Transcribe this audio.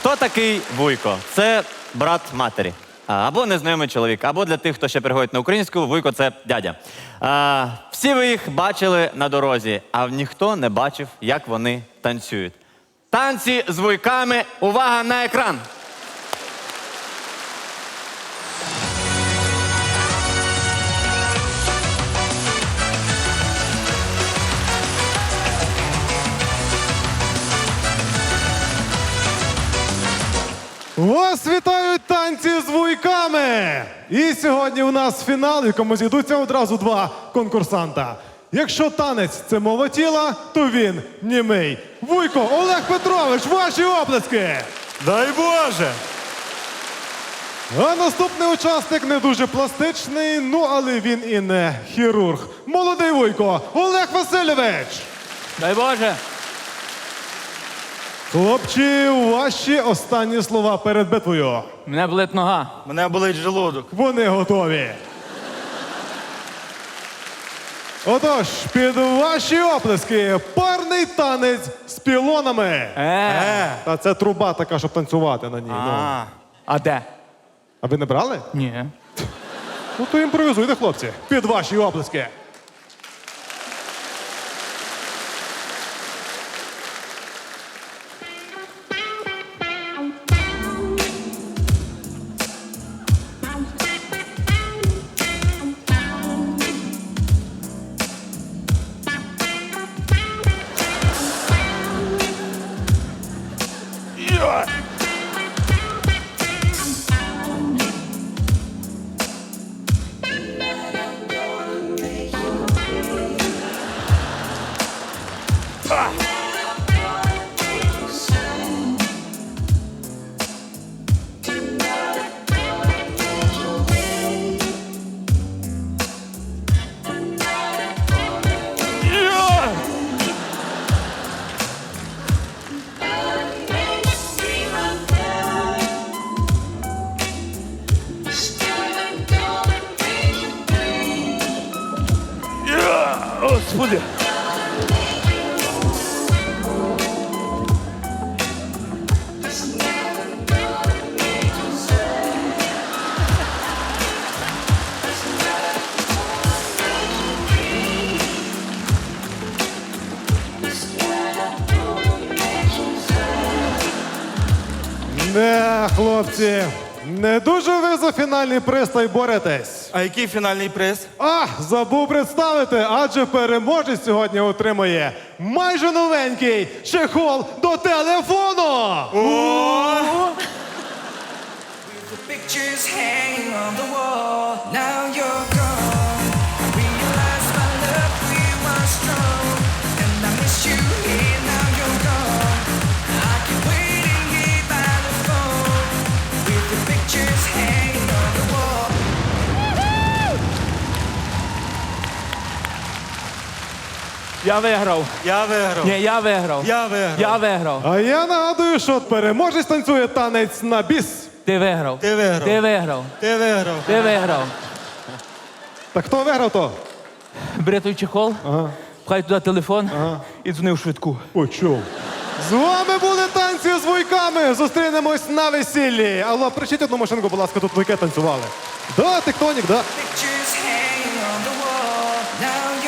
Хто такий Вуйко? Це брат матері. Або незнайомий чоловік, або для тих, хто ще переходить на українську, Вуйко це дядя. А, всі ви їх бачили на дорозі, а ніхто не бачив, як вони танцюють. Танці з вуйками. Увага на екран! Вас вітають танці з вуйками! І сьогодні у нас фінал, в якому зійдуться одразу два конкурсанта. Якщо танець це мова тіла, то він німий. Вуйко, Олег Петрович, ваші оплески! Дай Боже! А наступний учасник не дуже пластичний, ну але він і не хірург. Молодий Вуйко, Олег Васильович! Дай Боже. Хлопці, ваші останні слова перед битвою. Мене болить нога. Мене болить желудок. Вони готові. Отож, під ваші оплески парний танець з пілонами. Е. Та це труба така, щоб танцювати на ній. Ну. А, А де? А ви не брали? Ні. Ну то імпровізуйте, хлопці. Під ваші оплески. Господи. Не, хлопці, не дуже ви за фінальний приз та й боретесь. а який фінальний приз? А, забув представити, адже переможець сьогодні отримує майже новенький чехол до телефону. Pictures hanging on the wall. Я виграв. Я виграв. Ні, я виграв. Я виграв. Я виграв. А я нагадую, що переможець танцює танець на біс. Ти виграв. Ти виграв. Ти виграв. Ти виграв. Ти виграв. Так хто виграв то? Бери той чехол, пхай туди телефон і дзвони в швидку. Почув. З вами з вуйками. Зустрінемось на весіллі. Алло, причіть одну машинку, будь ласка, тут вуйки танцювали. Да, тектонік, да. Pictures hang on the wall. Now